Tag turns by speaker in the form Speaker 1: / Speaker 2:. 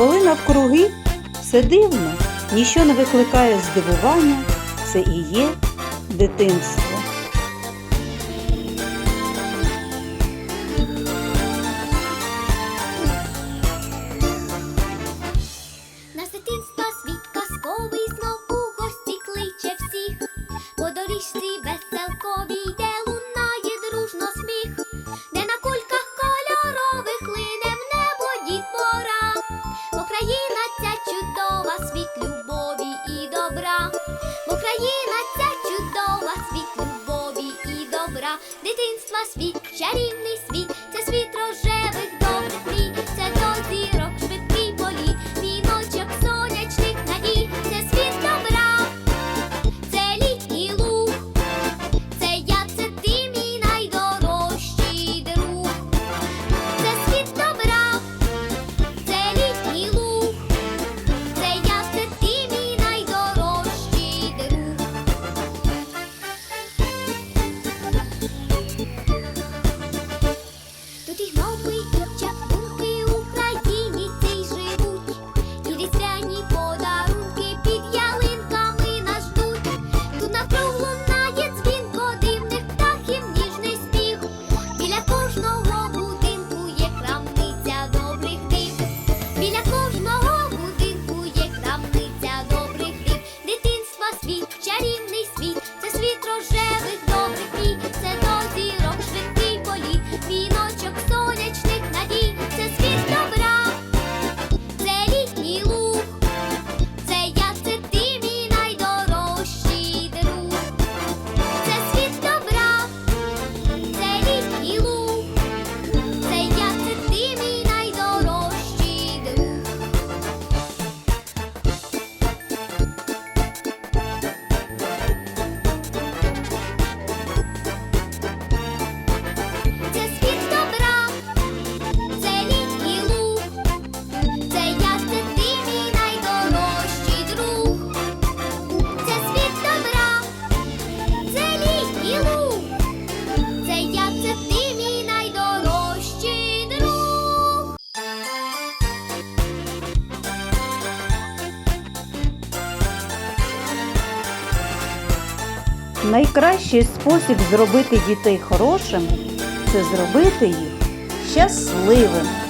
Speaker 1: Коли навкруги все дивно, ніщо не викликає здивування, це і є дитинство.
Speaker 2: Нас дитинство світ казковий знов гості кличе всіх, по доріжці веселковій йде луна. дитинства світ, чарівний світ, це світ рожевих добрих мрій, це до зірок.
Speaker 1: Найкращий спосіб зробити дітей хорошими це зробити їх щасливими.